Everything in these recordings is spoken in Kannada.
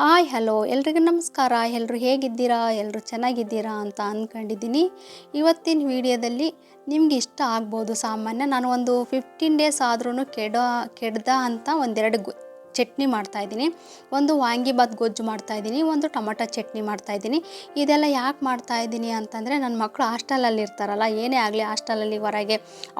Hi, hello. ಎಲ್ರಿಗೂ ನಮಸ್ಕಾರ. ಎಲ್ಲರೂ ಹೇಗಿದ್ದೀರಾ? ಎಲ್ಲರೂ ಚೆನ್ನಾಗಿದ್ದೀರಾ ಅಂತ ಅಂದ್ಕೊಂಡಿದ್ದೀನಿ ಇವತ್ತಿನ ವಿಡಿಯೋದಲ್ಲಿ ನಿಮ್ಗೆ ಇಷ್ಟ ಆಗ್ಬೋದು ಸಾಮಾನ್ಯ. ನಾನು ಒಂದು ಫಿಫ್ಟೀನ್ ಡೇಸ್ ಆದ್ರೂ ಕೆಡ, ಕೆಡ್ದ ಅಂತ ಒಂದೆರಡು ಚಟ್ನಿ ಮಾಡ್ತಾಯಿದ್ದೀನಿ ಒಂದು ವಾಂಗಿಬಾತ್ ಗೊಜ್ಜು ಮಾಡ್ತಾಯಿದ್ದೀನಿ ಒಂದು ಟೊಮಟೊ ಚಟ್ನಿ ಮಾಡ್ತಾಯಿದ್ದೀನಿ ಇದೆಲ್ಲ ಯಾಕೆ ಮಾಡ್ತಾಯಿದ್ದೀನಿ ಅಂತಂದರೆ ನನ್ನ ಮಕ್ಕಳು ಹಾಸ್ಟೆಲಲ್ಲಿ ಇರ್ತಾರಲ್ಲ, ಏನೇ ಆಗಲಿ ಹಾಸ್ಟೆಲಲ್ಲಿ ಹೊರಗೆ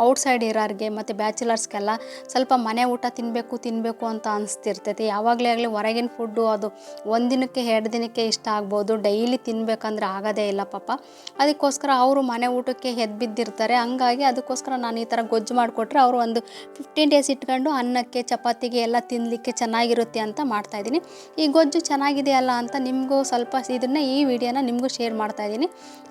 ಔಟ್ಸೈಡ್ ಇರೋರಿಗೆ ಮತ್ತು ಬ್ಯಾಚುಲರ್ಸ್ಗೆಲ್ಲ ಸ್ವಲ್ಪ ಮನೆ ಊಟ ತಿನ್ನಬೇಕು ತಿನ್ನಬೇಕು ಅಂತ ಅನಿಸ್ತಿರ್ತೈತಿ. ಯಾವಾಗಲೇ ಆಗಲಿ ಹೊರಗಿನ ಫುಡ್ಡು ಅದು ಒಂದಿನಕ್ಕೆ ಎರಡು ದಿನಕ್ಕೆ ಇಷ್ಟ ಆಗ್ಬೋದು. ಡೈಲಿ ತಿನ್ನಬೇಕಂದ್ರೆ ಆಗೋದೇ ಇಲ್ಲ ಪಾಪ. ಅದಕ್ಕೋಸ್ಕರ ಅವರು ಮನೆ ಊಟಕ್ಕೆ ಬಿದ್ದಿರ್ತಾರೆ. ಹಂಗಾಗಿ ಅದಕ್ಕೋಸ್ಕರ ನಾನು ಈ ಥರ ಗೊಜ್ಜು ಮಾಡಿಕೊಟ್ರೆ ಅವರು ಒಂದು ಫಿಫ್ಟೀನ್ ಡೇಸ್ ಇಟ್ಕೊಂಡು ಅನ್ನಕ್ಕೆ, ಚಪಾತಿಗೆ ಎಲ್ಲ ತಿನ್ನಲಿಕ್ಕೆ ಚೆನ್ನಾಗಿರುತ್ತೆ ಅಂತ ಮಾಡ್ತಾಯಿದ್ದೀನಿ ಈ ಗೊಜ್ಜು ಚೆನ್ನಾಗಿದೆಯಲ್ಲ ಅಂತ ನಿಮಗೂ ಸ್ವಲ್ಪ ಇದನ್ನೇ ಈ ವಿಡಿಯೋನ ನಿಮಗೂ ಶೇರ್ ಮಾಡ್ತಾಯಿದ್ದೀನಿ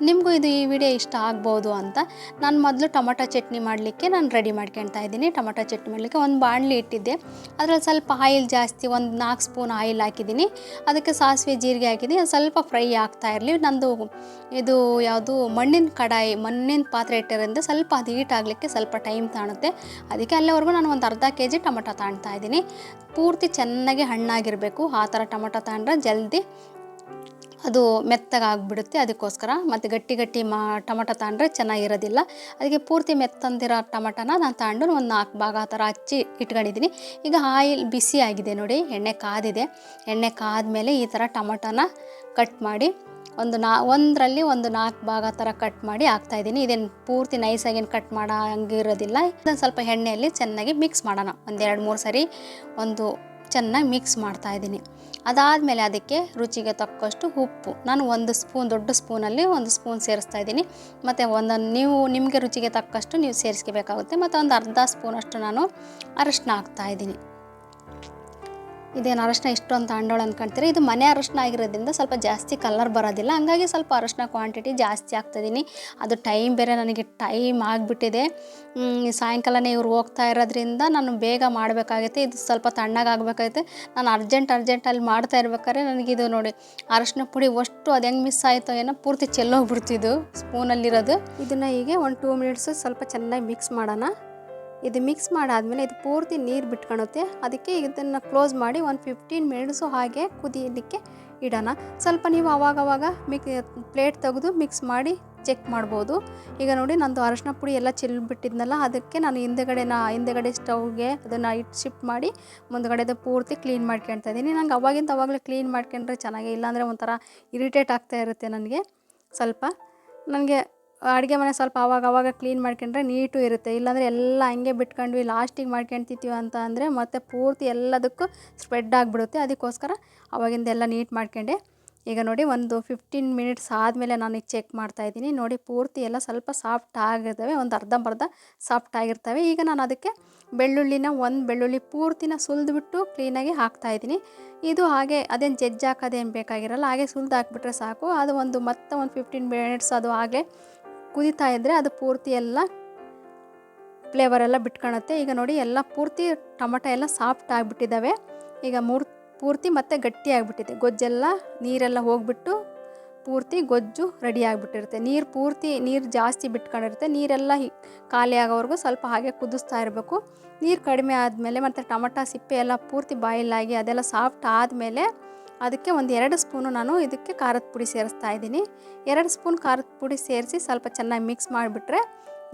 ನಿಮಗೂ ಇದು ಈ ವಿಡಿಯೋ ಇಷ್ಟ ಆಗ್ಬೋದು ಅಂತ ನಾನು ಮೊದಲು ಟೊಮೊಟೊ ಚಟ್ನಿ ಮಾಡಲಿಕ್ಕೆ ನಾನು ರೆಡಿ ಮಾಡ್ಕೊಳ್ತಾ ಇದ್ದೀನಿ. ಟೊಮೊಟೊ ಚಟ್ನಿ ಮಾಡಲಿಕ್ಕೆ ಒಂದು ಬಾಣಲಿ ಇಟ್ಟಿದ್ದೆ. ಅದರಲ್ಲಿ ಸ್ವಲ್ಪ ಆಯಿಲ್ ಜಾಸ್ತಿ ಒಂದು ನಾಲ್ಕು ಸ್ಪೂನ್ ಆಯಿಲ್ ಹಾಕಿದ್ದೀನಿ. ಅದಕ್ಕೆ ಸಾಸಿವೆ ಜೀರಿಗೆ ಹಾಕಿದ್ದೀನಿ. ಅದು ಸ್ವಲ್ಪ ಫ್ರೈ ಆಗ್ತಾ ಇರಲಿ. ನಂದು ಇದು ಯಾವುದು ಮಣ್ಣಿನ ಕಡಾಯಿ, ಮಣ್ಣಿನ ಪಾತ್ರೆ ಇಟ್ಟಿರೋದ್ರಿಂದ ಸ್ವಲ್ಪ ಅದು ಹೀಟ್ ಆಗಲಿಕ್ಕೆ ಸ್ವಲ್ಪ ಟೈಮ್ ತಾಣುತ್ತೆ. ಅದಕ್ಕೆ ಅಲ್ಲಿವರೆಗೂ ನಾನು ಒಂದು ಅರ್ಧ ಕೆ ಜಿ ಟೊಮೊಟೊ ತಾಣ್ತಾ ಇದ್ದೀನಿ. ಪೂರ್ತಿ ಚೆನ್ನಾಗಿ ಹಣ್ಣಾಗಿರಬೇಕು. ಆ ಥರ ಟೊಮೆಟೊ ತಗೊಂಡ್ರೆ ಜಲ್ದಿ ಅದು ಮೆತ್ತಗಾಗ್ಬಿಡುತ್ತೆ ಅದಕ್ಕೋಸ್ಕರ. ಮತ್ತು ಗಟ್ಟಿ ಗಟ್ಟಿ ಮಾ ಟೊಮೆಟೊ ತಗೊಂಡ್ರೆ ಚೆನ್ನಾಗಿರೋದಿಲ್ಲ. ಅದಕ್ಕೆ ಪೂರ್ತಿ ಮೆತ್ತಂದಿರೋ ಟೊಮಟನ ನಾನು ತಗೊಂಡು ಒಂದು ನಾಲ್ಕು ಭಾಗ ಆ ಥರ ಹಚ್ಚಿ ಇಟ್ಕೊಂಡಿದ್ದೀನಿ. ಈಗ ಆಯಿಲ್ ಬಿಸಿ ಆಗಿದೆ ನೋಡಿ, ಎಣ್ಣೆ ಕಾದಿದೆ. ಎಣ್ಣೆ ಕಾದ ಮೇಲೆ ಈ ಥರ ಟೊಮೆಟೊನ ಕಟ್ ಮಾಡಿ ಒಂದು ನಾ, ಒಂದರಲ್ಲಿ ಒಂದು ನಾಲ್ಕು ಭಾಗ ಥರ ಕಟ್ ಮಾಡಿ ಹಾಕ್ತಾಯಿದ್ದೀನಿ ಇದೇನು ಪೂರ್ತಿ ನೈಸಾಗೇನು ಕಟ್ ಮಾಡೋ ಹಂಗಿರೋದಿಲ್ಲ. ಇದನ್ನು ಸ್ವಲ್ಪ ಎಣ್ಣೆಯಲ್ಲಿ ಚೆನ್ನಾಗಿ ಮಿಕ್ಸ್ ಮಾಡೋಣ. ಒಂದೆರಡು ಮೂರು ಸರಿ ಒಂದು ಚೆನ್ನಾಗಿ ಮಿಕ್ಸ್ ಮಾಡ್ತಾಯಿದ್ದೀನಿ ಅದಾದಮೇಲೆ ಅದಕ್ಕೆ ರುಚಿಗೆ ತಕ್ಕಷ್ಟು ಉಪ್ಪು. ನಾನು ಒಂದು ಸ್ಪೂನ್, ದೊಡ್ಡ ಸ್ಪೂನಲ್ಲಿ ಒಂದು ಸ್ಪೂನ್ ಸೇರಿಸ್ತಾ ಇದ್ದೀನಿ. ಮತ್ತು ಒಂದೊಂದು ನೀವು, ನಿಮಗೆ ರುಚಿಗೆ ತಕ್ಕಷ್ಟು ನೀವು ಸೇರಿಸ್ಕೋಬೇಕಾಗುತ್ತೆ. ಮತ್ತು ಒಂದು ಅರ್ಧ ಸ್ಪೂನಷ್ಟು ನಾನು ಅರಶಿನ ಹಾಕ್ತಾಯಿದ್ದೀನಿ ಇದೇನು ಅರಶಿನ ಇಷ್ಟು ಅಂತ ಅಂಡೋಳು ಅನ್ಕೊಂತೀರಿ? ಇದು ಮನೆ ಅರಶಿನ ಆಗಿರೋದ್ರಿಂದ ಸ್ವಲ್ಪ ಜಾಸ್ತಿ ಕಲರ್ ಬರೋದಿಲ್ಲ. ಹಂಗಾಗಿ ಸ್ವಲ್ಪ ಅರಶಿನ ಕ್ವಾಂಟಿಟಿ ಜಾಸ್ತಿ ಆಗ್ತಾಯಿದ್ದೀನಿ ಅದು ಟೈಮ್ ಬೇರೆ ನನಗೆ ಟೈಮ್ ಆಗಿಬಿಟ್ಟಿದೆ. ಸಾಯಂಕಾಲನೇ ಇವ್ರು ಹೋಗ್ತಾ ಇರೋದ್ರಿಂದ ನಾನು ಬೇಗ ಮಾಡಬೇಕಾಗೈತೆ ಇದು ಸ್ವಲ್ಪ ತಣ್ಣಗಾಗಬೇಕಾಗೈತೆ ನಾನು ಅರ್ಜೆಂಟ್ ಅರ್ಜೆಂಟಲ್ಲಿ ಮಾಡ್ತಾ ಇರ್ಬೇಕಾದ್ರೆ ನನಗಿದು ನೋಡಿ, ಅರಶಿನ ಪುಡಿ ಅಷ್ಟು ಅದು ಹೆಂಗೆ ಮಿಸ್ ಆಯಿತು ಏನೋ ಪೂರ್ತಿ ಚೆಲ್ಲೋಗ್ಬಿಡ್ತಿದ್ದು ಸ್ಪೂನಲ್ಲಿರೋದು ಇದನ್ನು ಹೀಗೆ ಒಂದು ಟೂ ಮಿನಿಟ್ಸು ಸ್ವಲ್ಪ ಚೆನ್ನಾಗಿ ಮಿಕ್ಸ್ ಮಾಡೋಣ. ಇದು ಮಿಕ್ಸ್ ಮಾಡಾದಮೇಲೆ ಇದು ಪೂರ್ತಿ ನೀರು ಬಿಟ್ಕೊಳುತ್ತೆ ಅದಕ್ಕೆ ಇದನ್ನು ಕ್ಲೋಸ್ ಮಾಡಿ ಒಂದು ಫಿಫ್ಟೀನ್ ಮಿನಿಟ್ಸು ಹಾಗೆ ಕುದಿಯಲಿಕ್ಕೆ ಇಡೋಣ. ಸ್ವಲ್ಪ ನೀವು ಆವಾಗವಾಗ ಮಿಕ್ ಪ್ಲೇಟ್ ತೆಗೆದು ಮಿಕ್ಸ್ ಮಾಡಿ ಚೆಕ್ ಮಾಡ್ಬೋದು. ಈಗ ನೋಡಿ ನಂದು ಅರಶಿನ ಪುಡಿ ಎಲ್ಲ ಚೆಲ್ಬಿಟ್ಟಿದ್ನಲ್ಲ ಅದಕ್ಕೆ ನಾನು ಹಿಂದೆಗಡೆನ ಹಿಂದೆಗಡೆ ಸ್ಟವ್ಗೆ ಅದನ್ನು ಇಟ್ಟು ಶಿಫ್ಟ್ ಮಾಡಿ ಮುಂದ್ಗಡೆದು ಪೂರ್ತಿ ಕ್ಲೀನ್ ಮಾಡ್ಕೊಳ್ತಾ ಇದ್ದೀನಿ. ನಂಗೆ ಅವಾಗಿಂದ ಅವಾಗಲೇ ಕ್ಲೀನ್ ಮಾಡ್ಕೊಂಡ್ರೆ ಚೆನ್ನಾಗಿ ಇಲ್ಲಾಂದರೆ ಒಂಥರ ಇರಿಟೇಟ್ ಆಗ್ತಾ ಇರುತ್ತೆ ನನಗೆ. ಸ್ವಲ್ಪ ನನಗೆ ಅಡುಗೆ ಮನೆ ಸ್ವಲ್ಪ ಆವಾಗ ಆವಾಗ ಕ್ಲೀನ್ ಮಾಡ್ಕೊಂಡ್ರೆ ನೀಟು ಇರುತ್ತೆ. ಇಲ್ಲಾಂದರೆ ಎಲ್ಲ ಹಂಗೆ ಬಿಟ್ಕೊಂಡ್ವಿ ಲಾಸ್ಟಿಗೆ ಮಾಡ್ಕೊಳ್ತಿದ್ದೀವಿ ಅಂತ ಅಂದರೆ ಮತ್ತೆ ಪೂರ್ತಿ ಎಲ್ಲದಕ್ಕೂ ಸ್ಪ್ರೆಡ್ ಆಗಿಬಿಡುತ್ತೆ. ಅದಕ್ಕೋಸ್ಕರ ಅವಾಗಿಂದ ಎಲ್ಲ ನೀಟ್ ಮಾಡ್ಕೊಂಡೆ. ಈಗ ನೋಡಿ ಒಂದು ಫಿಫ್ಟೀನ್ ಮಿನಿಟ್ಸ್ ಆದಮೇಲೆ ನಾನು ಈಗ ಚೆಕ್ ಮಾಡ್ತಾಯಿದ್ದೀನಿ ನೋಡಿ ಪೂರ್ತಿ ಎಲ್ಲ ಸ್ವಲ್ಪ ಸಾಫ್ಟ್ ಆಗಿರ್ತವೆ, ಒಂದು ಅರ್ಧಂಬರ್ಧ ಸಾಫ್ಟ್ ಆಗಿರ್ತವೆ. ಈಗ ನಾನು ಅದಕ್ಕೆ ಬೆಳ್ಳುಳ್ಳಿನ ಒಂದು ಬೆಳ್ಳುಳ್ಳಿ ಪೂರ್ತಿನ ಸುಲಿದ್ಬಿಟ್ಟು ಕ್ಲೀನಾಗಿ ಹಾಕ್ತಾಯಿದ್ದೀನಿ ಇದು ಹಾಗೆ ಅದೇನು ಜಜ್ಜಾಕೋದೇನು ಬೇಕಾಗಿರಲ್ಲ, ಹಾಗೆ ಸುಲಿದು ಹಾಕ್ಬಿಟ್ರೆ ಸಾಕು. ಅದು ಒಂದು ಮತ್ತೆ ಒಂದು ಫಿಫ್ಟೀನ್ ಮಿನಿಟ್ಸ್ ಅದು ಹಾಗೆ ಕುದಿತಾ ಇದ್ದರೆ ಅದು ಪೂರ್ತಿ ಎಲ್ಲ ಫ್ಲೇವರ್ ಎಲ್ಲ ಬಿಟ್ಕೊಳತ್ತೆ ಈಗ ನೋಡಿ ಎಲ್ಲ ಪೂರ್ತಿ ಟೊಮಟೊ ಎಲ್ಲ ಸಾಫ್ಟ್ ಆಗಿಬಿಟ್ಟಿದ್ದಾವೆ. ಈಗ ಮೂರು, ಪೂರ್ತಿ ಮತ್ತೆ ಗಟ್ಟಿ ಆಗಿಬಿಟ್ಟಿದೆ. ಗೊಜ್ಜೆಲ್ಲ, ನೀರೆಲ್ಲ ಹೋಗ್ಬಿಟ್ಟು ಪೂರ್ತಿ ಗೊಜ್ಜು ರೆಡಿ ಆಗಿಬಿಟ್ಟಿರುತ್ತೆ. ನೀರು ಪೂರ್ತಿ, ನೀರು ಜಾಸ್ತಿ ಬಿಟ್ಕೊಂಡಿರುತ್ತೆ. ನೀರೆಲ್ಲ ಖಾಲಿ ಆಗೋವರೆಗೂ ಸ್ವಲ್ಪ ಹಾಗೆ ಕುದಿಸ್ತಾ ಇರಬೇಕು. ನೀರು ಕಡಿಮೆ ಆದಮೇಲೆ ಮತ್ತು ಟೊಮಟ ಸಿಪ್ಪೆ ಎಲ್ಲ ಪೂರ್ತಿ ಬಾಯಿಲಾಗಿ ಅದೆಲ್ಲ ಸಾಫ್ಟ್ ಆದಮೇಲೆ ಅದಕ್ಕೆ ಒಂದು ಎರಡು ಸ್ಪೂನು ನಾನು ಇದಕ್ಕೆ ಖಾರದ ಪುಡಿ ಸೇರಿಸ್ತಾ ಇದ್ದೀನಿ. ಎರಡು ಸ್ಪೂನ್ ಖಾರದ ಪುಡಿ ಸೇರಿಸಿ ಸ್ವಲ್ಪ ಚೆನ್ನಾಗಿ ಮಿಕ್ಸ್ ಮಾಡಿಬಿಟ್ರೆ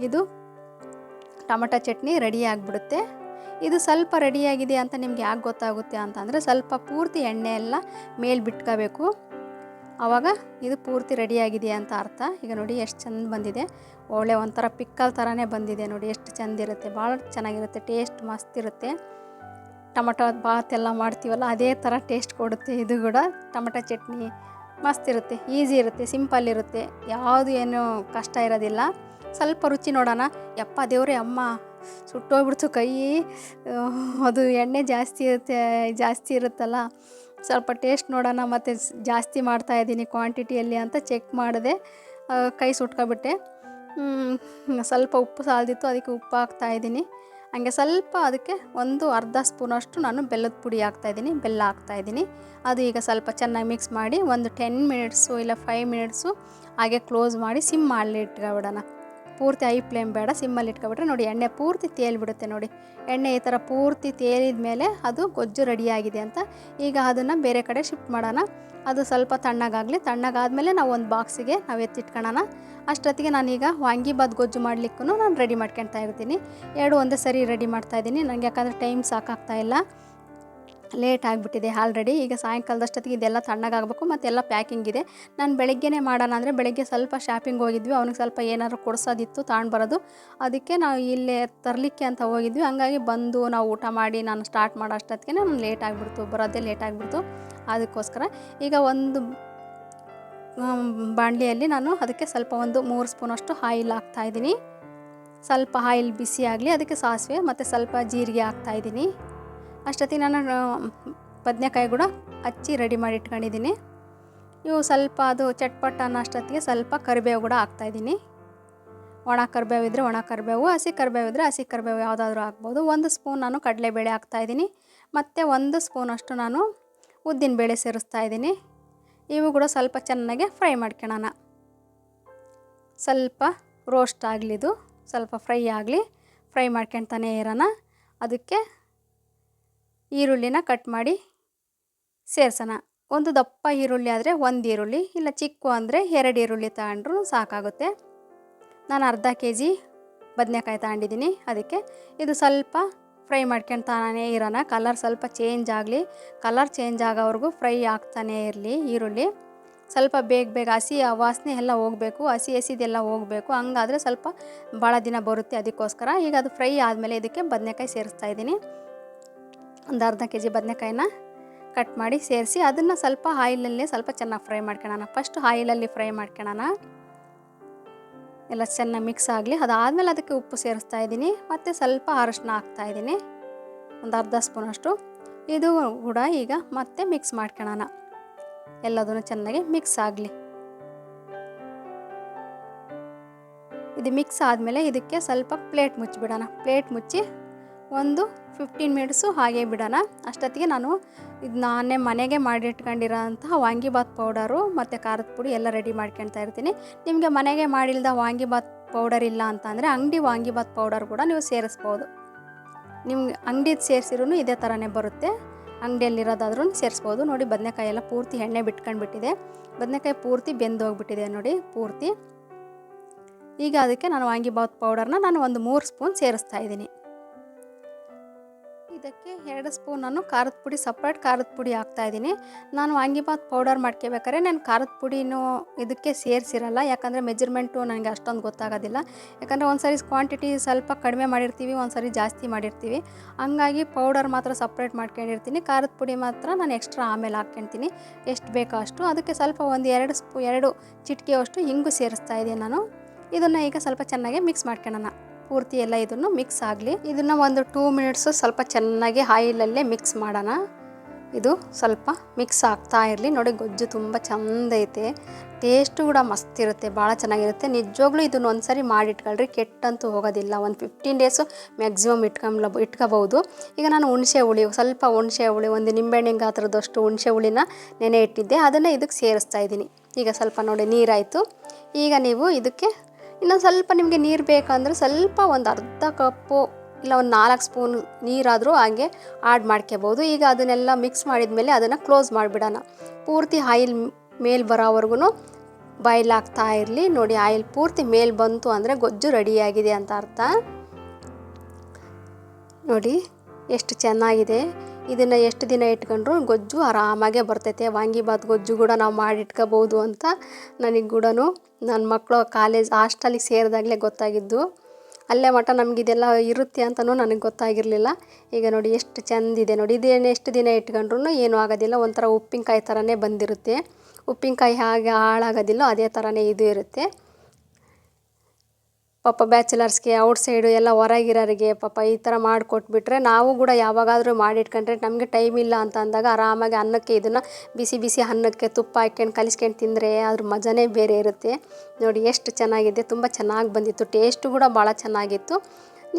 ಇದು ಟೊಮಟೊ ಚಟ್ನಿ ರೆಡಿ ಆಗಿಬಿಡುತ್ತೆ. ಇದು ಸ್ವಲ್ಪ ರೆಡಿಯಾಗಿದೆ ಅಂತ ನಿಮ್ಗೆ ಯಾಕೆ ಗೊತ್ತಾಗುತ್ತೆ ಅಂತಂದರೆ ಸ್ವಲ್ಪ ಪೂರ್ತಿ ಎಣ್ಣೆ ಎಲ್ಲ ಮೇಲೆ ಬಿಟ್ಕೋಬೇಕು. ಆವಾಗ ಇದು ಪೂರ್ತಿ ರೆಡಿಯಾಗಿದೆ ಅಂತ ಅರ್ಥ. ಈಗ ನೋಡಿ ಎಷ್ಟು ಚೆಂದ ಬಂದಿದೆ. ಒಳ್ಳೆ ಒಂಥರ ಪಿಕ್ಕಲ್ ಥರನೇ ಬಂದಿದೆ ನೋಡಿ, ಎಷ್ಟು ಚೆಂದಿರುತ್ತೆ. ಭಾಳ ಚೆನ್ನಾಗಿರುತ್ತೆ ಟೇಸ್ಟ್ ಮಸ್ತ್ ಇರುತ್ತೆ. ಟೊಮಟೊ ಬಾತ್ ಎಲ್ಲ ಮಾಡ್ತೀವಲ್ಲ, ಅದೇ ಥರ ಟೇಸ್ಟ್ ಕೊಡುತ್ತೆ. ಇದು ಕೂಡ ಟೊಮಟೊ ಚಟ್ನಿ ಮಸ್ತ್ ಇರುತ್ತೆ ಈಸಿ ಇರುತ್ತೆ ಸಿಂಪಲ್ ಇರುತ್ತೆ, ಯಾವುದು ಏನು ಕಷ್ಟ ಇರೋದಿಲ್ಲ. ಸ್ವಲ್ಪ ರುಚಿ ನೋಡೋಣ. ಯಪ್ಪ ದೇವ್ರೆ, ಅಮ್ಮ ಸುಟ್ಟೋಗ್ಬಿಡ್ತು ಕೈ. ಅದು ಎಣ್ಣೆ ಜಾಸ್ತಿ ಇರುತ್ತೆ, ಜಾಸ್ತಿ ಇರುತ್ತಲ್ಲ. ಸ್ವಲ್ಪ ಟೇಸ್ಟ್ ನೋಡೋಣ, ಮತ್ತು ಜಾಸ್ತಿ ಮಾಡ್ತಾ ಇದ್ದೀನಿ ಕ್ವಾಂಟಿಟಿಯಲ್ಲಿ ಅಂತ ಚೆಕ್ ಮಾಡಿದೆ ಕೈ ಸುಟ್ಕೊಬಿಟ್ಟೆ. ಸ್ವಲ್ಪ ಉಪ್ಪು ಸಾಲ್ದಿತ್ತು, ಅದಕ್ಕೆ ಉಪ್ಪು ಹಾಕ್ತಾಯಿದ್ದೀನಿ ಹಂಗೆ ಸ್ವಲ್ಪ ಅದಕ್ಕೆ ಒಂದು ಅರ್ಧ ಸ್ಪೂನಷ್ಟು ನಾನು ಬೆಲ್ಲದ ಪುಡಿ ಹಾಕ್ತಾಯಿದ್ದೀನಿ ಬೆಲ್ಲ ಹಾಕ್ತಾಯಿದ್ದೀನಿ ಅದು ಈಗ ಸ್ವಲ್ಪ ಚೆನ್ನಾಗಿ ಮಿಕ್ಸ್ ಮಾಡಿ ಒಂದು ಟೆನ್ ಮಿನಿಟ್ಸು ಇಲ್ಲ ಫೈವ್ ಮಿನಿಟ್ಸು ಹಾಗೆ ಕ್ಲೋಸ್ ಮಾಡಿ ಸಿಮ್ ಮಾಡಲಿ ಇಟ್ಕೊಬಿಡೋಣ. ಪೂರ್ತಿ ಐ ಫ್ಲೇಮ್ ಬೇಡ, ಸಿಮ್ಮಲ್ಲಿ ಇಟ್ಕೊಬಿಟ್ರೆ ನೋಡಿ ಎಣ್ಣೆ ಪೂರ್ತಿ ತೇಲ್ಬಿಡುತ್ತೆ ನೋಡಿ. ಎಣ್ಣೆ ಈ ಥರ ಪೂರ್ತಿ ತೇಲಿದ ಮೇಲೆ ಅದು ಗೊಜ್ಜು ರೆಡಿಯಾಗಿದೆ ಅಂತ. ಈಗ ಅದನ್ನು ಬೇರೆ ಕಡೆ ಶಿಫ್ಟ್ ಮಾಡೋಣ. ಅದು ಸ್ವಲ್ಪ ತಣ್ಣಗಾಗಲಿ, ತಣ್ಣಗಾದ್ಮೇಲೆ ನಾವು ಒಂದು ಬಾಕ್ಸಿಗೆ ನಾವು ಎತ್ತಿಟ್ಕೊಳ್ಳೋಣ ಅಷ್ಟೊತ್ತಿಗೆ ನಾನೀಗ ವಾಂಗಿಬಾತ್ ಗೊಜ್ಜು ಮಾಡಲಿಕ್ಕೂ ನಾನು ರೆಡಿ ಮಾಡ್ಕೊಳ್ತಾ ಇರ್ತೀನಿ. ಎರಡು ಒಂದೇ ಸರಿ ರೆಡಿ ಮಾಡ್ತಾ ಇದ್ದೀನಿ. ನನಗೆ ಯಾಕಂದರೆ ಟೈಮ್ ಸಾಕಾಗ್ತಾ ಇಲ್ಲ. ಲೇಟ್ ಆಗಿಬಿಟ್ಟಿದೆ ಆಲ್ರೆಡಿ ಈಗ ಸಾಯಂಕಾಲದಷ್ಟೊತ್ತಿಗೆ ಇದೆಲ್ಲ ತಣ್ಣಗಾಗಬೇಕು ಮತ್ತು ಎಲ್ಲ ಪ್ಯಾಕಿಂಗ್ ಇದೆ. ನಾನು ಬೆಳಗ್ಗೆನೇ ಮಾಡೋಣ ಅಂದರೆ ಬೆಳಗ್ಗೆ ಸ್ವಲ್ಪ ಶಾಪಿಂಗ್ ಹೋಗಿದ್ವಿ. ಅವ್ನಿಗೆ ಸ್ವಲ್ಪ ಏನಾದ್ರು ಕೊಡಿಸೋದಿತ್ತು ತಗೊಂಡ್ಬರೋದು ಅದಕ್ಕೆ ನಾವು ಇಲ್ಲೇ ತರಲಿಕ್ಕೆ ಅಂತ ಹೋಗಿದ್ವಿ. ಹಂಗಾಗಿ ಬಂದು ನಾವು ಊಟ ಮಾಡಿ ನಾನು ಸ್ಟಾರ್ಟ್ ಮಾಡೋ ಅಷ್ಟೊತ್ತಿಗೆ ನಾನು ಲೇಟ್ ಆಗಿಬಿಡ್ತು. ಬರೋದೇ ಲೇಟ್ ಆಗಿಬಿಡ್ತು. ಅದಕ್ಕೋಸ್ಕರ ಈಗ ಒಂದು ಬಾಂಡ್ಲಿಯಲ್ಲಿ ನಾನು ಅದಕ್ಕೆ ಸ್ವಲ್ಪ ಒಂದು ಮೂರು ಸ್ಪೂನಷ್ಟು ಆಯಿಲ್ ಹಾಕ್ತಾಯಿದ್ದೀನಿ ಸ್ವಲ್ಪ ಆಯಿಲ್ ಬಿಸಿ ಆಗಲಿ, ಅದಕ್ಕೆ ಸಾಸಿವೆ ಮತ್ತು ಸ್ವಲ್ಪ ಜೀರಿಗೆ ಹಾಕ್ತಾಯಿದ್ದೀನಿ ಅಷ್ಟೊತ್ತಿಗೆ ನಾನು ಬದನೆಕಾಯಿ ಕೂಡ ಹಚ್ಚಿ ರೆಡಿ ಮಾಡಿ ಇಟ್ಕೊಂಡಿದ್ದೀನಿ. ಇವು ಸ್ವಲ್ಪ ಅದು ಚಟ್ಪಟ್ ಅನ್ನೋ ಅಷ್ಟೊತ್ತಿಗೆ ಸ್ವಲ್ಪ ಕರಿಬೇವು ಕೂಡ ಹಾಕ್ತಾಯಿದ್ದೀನಿ ಒಣ ಕರಿಬೇವು ಇದ್ದರೆ ಒಣ ಕರಿಬೇವು, ಹಸಿ ಕರಿಬೇವು ಇದ್ದರೆ ಹಸಿ ಕರಿಬೇವು ಯಾವುದಾದ್ರೂ ಹಾಕ್ಬೋದು. ಒಂದು ಸ್ಪೂನ್ ನಾನು ಕಡಲೆಬೇಳೆ ಹಾಕ್ತಾಯಿದ್ದೀನಿ ಮತ್ತು ಒಂದು ಸ್ಪೂನಷ್ಟು ನಾನು ಉದ್ದಿನಬೇಳೆ ಸೇರಿಸ್ತಾ ಇದ್ದೀನಿ. ಇವು ಕೂಡ ಸ್ವಲ್ಪ ಚೆನ್ನಾಗಿ ಫ್ರೈ ಮಾಡ್ಕೊಳ್ಳೋಣ. ಸ್ವಲ್ಪ ರೋಸ್ಟ್ ಆಗಲಿದು ಸ್ವಲ್ಪ ಫ್ರೈ ಆಗಲಿ, ಫ್ರೈ ಮಾಡ್ಕೊಳ್ತಾನೆ ಇರೋಣ. ಅದಕ್ಕೆ ಈರುಳ್ಳಿನ ಕಟ್ ಮಾಡಿ ಸೇರ್ಸೋಣ. ಒಂದು ದಪ್ಪ ಈರುಳ್ಳಿ ಆದರೆ ಒಂದು ಈರುಳ್ಳಿ, ಇಲ್ಲ ಚಿಕ್ಕು ಅಂದರೆ ಎರಡು ಈರುಳ್ಳಿ ತಗೊಂಡ್ರೂ ಸಾಕಾಗುತ್ತೆ. ನಾನು ಅರ್ಧ ಕೆ ಜಿ ಬದನೆಕಾಯಿ ತಗೊಂಡಿದ್ದೀನಿ. ಅದಕ್ಕೆ ಇದು ಸ್ವಲ್ಪ ಫ್ರೈ ಮಾಡ್ಕೊಂಡು ತಾನೇ ಇರೋಣ. ಕಲರ್ ಸ್ವಲ್ಪ ಚೇಂಜ್ ಆಗಲಿ. ಕಲರ್ ಚೇಂಜ್ ಆಗೋವರೆಗೂ ಫ್ರೈ ಆಗ್ತಾನೇ ಇರಲಿ ಈರುಳ್ಳಿ. ಸ್ವಲ್ಪ ಬೇಗ ಬೇಗ ಹಸಿ ವಾಸನೆ ಎಲ್ಲ ಹೋಗಬೇಕು. ಹಸಿ ಹಸಿದೆಲ್ಲ ಹೋಗಬೇಕು. ಹಂಗಾದರೆ ಸ್ವಲ್ಪ ಭಾಳ ದಿನ ಬರುತ್ತೆ ಅದಕ್ಕೋಸ್ಕರ. ಈಗ ಅದು ಫ್ರೈ ಆದಮೇಲೆ ಇದಕ್ಕೆ ಬದನೆಕಾಯಿ ಸೇರಿಸ್ತಾ ಇದ್ದೀನಿ. ಒಂದು ಅರ್ಧ ಕೆ ಜಿ ಬದನೆಕಾಯಿನ ಕಟ್ ಮಾಡಿ ಸೇರಿಸಿ ಅದನ್ನು ಸ್ವಲ್ಪ ಆಯಿಲಲ್ಲೇ ಸ್ವಲ್ಪ ಚೆನ್ನಾಗಿ ಫ್ರೈ ಮಾಡ್ಕೊಳ್ಳೋಣ. ಫಸ್ಟ್ ಆಯಿಲಲ್ಲಿ ಫ್ರೈ ಮಾಡ್ಕೊಳ್ಳೋಣ. ಎಲ್ಲ ಚೆನ್ನಾಗಿ ಮಿಕ್ಸ್ ಆಗಲಿ. ಅದಾದಮೇಲೆ ಅದಕ್ಕೆ ಉಪ್ಪು ಸೇರಿಸ್ತಾ ಇದ್ದೀನಿ. ಮತ್ತು ಸ್ವಲ್ಪ ಅರಶಿನ ಹಾಕ್ತಾ ಇದ್ದೀನಿ. ಒಂದು ಅರ್ಧ ಸ್ಪೂನಷ್ಟು. ಇದು ಕೂಡ ಈಗ ಮತ್ತೆ ಮಿಕ್ಸ್ ಮಾಡ್ಕೊಳ್ಳೋಣ. ಎಲ್ಲದನ್ನು ಚೆನ್ನಾಗಿ ಮಿಕ್ಸ್ ಆಗಲಿ. ಇದು ಮಿಕ್ಸ್ ಆದಮೇಲೆ ಇದಕ್ಕೆ ಸ್ವಲ್ಪ ಪ್ಲೇಟ್ ಮುಚ್ಚಿಬಿಡೋಣ. ಪ್ಲೇಟ್ ಮುಚ್ಚಿ ಒಂದು ಫಿಫ್ಟೀನ್ ಮಿನಿಟ್ಸು ಹಾಗೆ ಬಿಡೋಣ. ಅಷ್ಟೊತ್ತಿಗೆ ನಾನು ಇದು ನಾನೇ ಮನೆಗೆ ಮಾಡಿಟ್ಕೊಂಡಿರೋಂತಹ ವಾಂಗಿಬಾತ್ ಪೌಡರು ಮತ್ತು ಖಾರದ ಪುಡಿ ಎಲ್ಲ ರೆಡಿ ಮಾಡ್ಕೊಳ್ತಾ ಇರ್ತೀನಿ. ನಿಮಗೆ ಮನೆಗೆ ಮಾಡಿಲ್ಲದ ವಾಂಗಿಬಾತ್ ಪೌಡರ್ ಇಲ್ಲ ಅಂತ ಅಂದರೆ ಅಂಗಡಿ ವಾಂಗಿಬಾತ್ ಪೌಡರ್ ಕೂಡ ನೀವು ಸೇರಿಸ್ಬೋದು. ನಿಮ್ಗೆ ಅಂಗಡಿದು ಸೇರಿಸಿರೂ ಇದೇ ಥರನೇ ಬರುತ್ತೆ. ಅಂಗಡಿಯಲ್ಲಿರೋದಾದ್ರೂ ಸೇರಿಸ್ಬೋದು. ನೋಡಿ, ಬದನೆಕಾಯಿ ಎಲ್ಲ ಪೂರ್ತಿ ಎಣ್ಣೆ ಬಿಟ್ಕೊಂಡ್ಬಿಟ್ಟಿದೆ. ಬದನೆಕಾಯಿ ಪೂರ್ತಿ ಬೆಂದೋಗ್ಬಿಟ್ಟಿದೆ ನೋಡಿ, ಪೂರ್ತಿ. ಈಗ ಅದಕ್ಕೆ ನಾನು ವಾಂಗಿಬಾತ್ ಪೌಡರ್ನ ನಾನು ಒಂದು ಮೂರು ಸ್ಪೂನ್ ಸೇರಿಸ್ತಾ ಇದ್ದೀನಿ. ಇದಕ್ಕೆ ಎರಡು ಸ್ಪೂನ್ ನಾನು ಖಾರದ ಪುಡಿ ಸಪ್ರೇಟ್ ಖಾರದ ಪುಡಿ ಹಾಕ್ತಾ ಇದ್ದೀನಿ. ನಾನು ವಾಂಗಿಬಾತ್ ಪೌಡರ್ ಮಾಡ್ಕೋಬೇಕಾದ್ರೆ ನಾನು ಖಾರದ ಪುಡಿನೂ ಇದಕ್ಕೆ ಸೇರಿಸಿರಲ್ಲ, ಯಾಕಂದರೆ ಮೆಜರ್ಮೆಂಟು ನನಗೆ ಅಷ್ಟೊಂದು ಗೊತ್ತಾಗೋದಿಲ್ಲ. ಯಾಕಂದರೆ ಒಂದು ಸಾರಿ ಕ್ವಾಂಟಿಟಿ ಸ್ವಲ್ಪ ಕಡಿಮೆ ಮಾಡಿರ್ತೀವಿ ಒಂದು ಸಾರಿ ಜಾಸ್ತಿ ಮಾಡಿರ್ತೀವಿ. ಹಂಗಾಗಿ ಪೌಡರ್ ಮಾತ್ರ ಸಪ್ರೇಟ್ ಮಾಡ್ಕೊಂಡಿರ್ತೀನಿ. ಖಾರದ ಪುಡಿ ಮಾತ್ರ ನಾನು ಎಕ್ಸ್ಟ್ರಾ ಆಮೇಲೆ ಹಾಕ್ಕೊಳ್ತೀನಿ. ಎಷ್ಟು ಬೇಕೋ ಅಷ್ಟು. ಅದಕ್ಕೆ ಸ್ವಲ್ಪ ಒಂದು ಎರಡು ಸ್ಪೂ, ಎರಡು ಚಿಟಿಕೆಯಷ್ಟು ಹಿಂಗು ಸೇರಿಸ್ತಾ ಇದ್ದೀನಿ ನಾನು. ಇದನ್ನು ಈಗ ಸ್ವಲ್ಪ ಚೆನ್ನಾಗಿ ಮಿಕ್ಸ್ ಮಾಡ್ಕೊಳ್ಳೋಣ ಪೂರ್ತಿ ಎಲ್ಲ ಇದನ್ನು ಮಿಕ್ಸ್ ಆಗಲಿ. ಇದನ್ನು ಒಂದು ಟೂ ಮಿನಿಟ್ಸು ಸ್ವಲ್ಪ ಚೆನ್ನಾಗಿ ಆಯಿಲಲ್ಲೇ ಮಿಕ್ಸ್ ಮಾಡೋಣ. ಇದು ಸ್ವಲ್ಪ ಮಿಕ್ಸ್ ಆಗ್ತಾ ಇರಲಿ. ನೋಡಿ ಗೊಜ್ಜು ತುಂಬ ಚಂದ ಐತೆ. ಟೇಸ್ಟು ಕೂಡ ಮಸ್ತ್ ಇರುತ್ತೆ, ಭಾಳ ಚೆನ್ನಾಗಿರುತ್ತೆ. ನಿಜವಾಗ್ಲೂ ಇದನ್ನು ಒಂದು ಮಾಡಿ ಮಾಡಿಟ್ಕೊಳ್ರಿ, ಕೆಟ್ಟಂತೂ ಹೋಗೋದಿಲ್ಲ. ಒಂದು ಫಿಫ್ಟೀನ್ ಡೇಸು ಮ್ಯಾಕ್ಸಿಮಮ್ ಇಟ್ಕೊಂಬ್ಲ ಇಟ್ಕೋಬೋದು ಈಗ ನಾನು ಹುಣಸೆ ಹುಳಿ, ಸ್ವಲ್ಪ ಹುಣಸೆ ಹುಳಿ, ಒಂದು ನಿಂಬೆಹಣ್ಣಿನ ಗಾತ್ರದಷ್ಟು ಹುಣಸೆ ಹುಳಿನ ನೆನೆ ಇಟ್ಟಿದ್ದೆ. ಅದನ್ನು ಇದಕ್ಕೆ ಸೇರಿಸ್ತಾ ಇದ್ದೀನಿ. ಈಗ ಸ್ವಲ್ಪ ನೋಡಿ ನೀರಾಯಿತು. ಈಗ ನೀವು ಇದಕ್ಕೆ ಇನ್ನೊಂದು ಸ್ವಲ್ಪ ನಿಮಗೆ ನೀರು ಬೇಕಂದರೆ ಸ್ವಲ್ಪ ಒಂದು ಅರ್ಧ ಕಪ್ಪು ಇಲ್ಲ ಒಂದು ನಾಲ್ಕು ಸ್ಪೂನ್ ನೀರಾದರೂ ಹಾಗೆ ಆ್ಯಡ್ ಮಾಡ್ಕೋಬೋದು ಈಗ ಅದನ್ನೆಲ್ಲ ಮಿಕ್ಸ್ ಮಾಡಿದ ಮೇಲೆ ಅದನ್ನು ಕ್ಲೋಸ್ ಮಾಡಿಬಿಡೋಣ. ಪೂರ್ತಿ ಆಯಿಲ್ ಮೇಲೆ ಬರೋವರೆಗೂ ಬಾಯ್ಲ್ ಆಗ್ತಾ ಇರಲಿ. ನೋಡಿ ಆಯಿಲ್ ಪೂರ್ತಿ ಮೇಲೆ ಬಂತು ಅಂದರೆ ಗೊಜ್ಜು ರೆಡಿಯಾಗಿದೆ ಅಂತ ಅರ್ಥ. ನೋಡಿ ಎಷ್ಟು ಚೆನ್ನಾಗಿದೆ. ಇದನ್ನು ಎಷ್ಟು ದಿನ ಇಟ್ಕೊಂಡ್ರು ಗೊಜ್ಜು ಆರಾಮಾಗೆ ಬರ್ತೈತೆ. ವಾಂಗಿಬಾತ್ ಗೊಜ್ಜು ಕೂಡ ನಾವು ಮಾಡಿಟ್ಕೋಬೋದು ಅಂತ ನನಗೆ ಕೂಡ ನನ್ನ ಮಕ್ಕಳು ಕಾಲೇಜ್ ಹಾಸ್ಟೆಲಿಗೆ ಸೇರಿದಾಗಲೇ ಗೊತ್ತಾಗಿದ್ದು. ಅಲ್ಲೇ ಮಠ ನಮಗಿದೆಲ್ಲ ಇರುತ್ತೆ ಅಂತಲೂ ನನಗೆ ಗೊತ್ತಾಗಿರಲಿಲ್ಲ. ಈಗ ನೋಡಿ ಎಷ್ಟು ಚೆಂದಿದೆ ನೋಡಿ. ಇದೇನು ಎಷ್ಟು ದಿನ ಇಟ್ಕೊಂಡ್ರು ಏನೂ ಆಗೋದಿಲ್ಲ. ಒಂಥರ ಉಪ್ಪಿನಕಾಯಿ ಥರನೇ ಬಂದಿರುತ್ತೆ. ಉಪ್ಪಿನಕಾಯಿ ಹಾಗೆ ಹಾಳಾಗೋದಿಲ್ಲ. ಅದೇ ಥರನೇ ಇದು ಇರುತ್ತೆ. ಪಾಪ ಬ್ಯಾಚುಲರ್ಸ್ಗೆ ಔಟ್ಸೈಡು ಎಲ್ಲ ಹೊರಗಿರೋರಿಗೆ ಪಾಪ ಈ ಥರ ಮಾಡಿಕೊಟ್ಬಿಟ್ರೆ ನಾವು ಕೂಡ ಯಾವಾಗಾದರೂ ಮಾಡಿಟ್ಕೊಂಡ್ರೆ ನಮಗೆ ಟೈಮ್ ಇಲ್ಲ ಅಂತ ಅಂದಾಗ ಆರಾಮಾಗಿ ಅನ್ನಕ್ಕೆ ಇದನ್ನು ಬಿಸಿ ಬಿಸಿ ಅನ್ನಕ್ಕೆ ತುಪ್ಪ ಹಾಕ್ಯಂಡು ಕಲಿಸ್ಕೊಂಡು ತಿಂದರೆ ಅದ್ರ ಮಜನೇ ಬೇರೆ ಇರುತ್ತೆ. ನೋಡಿ ಎಷ್ಟು ಚೆನ್ನಾಗಿದೆ, ತುಂಬ ಚೆನ್ನಾಗಿ ಬಂದಿತ್ತು, ಟೇಸ್ಟು ಕೂಡ ಭಾಳ ಚೆನ್ನಾಗಿತ್ತು.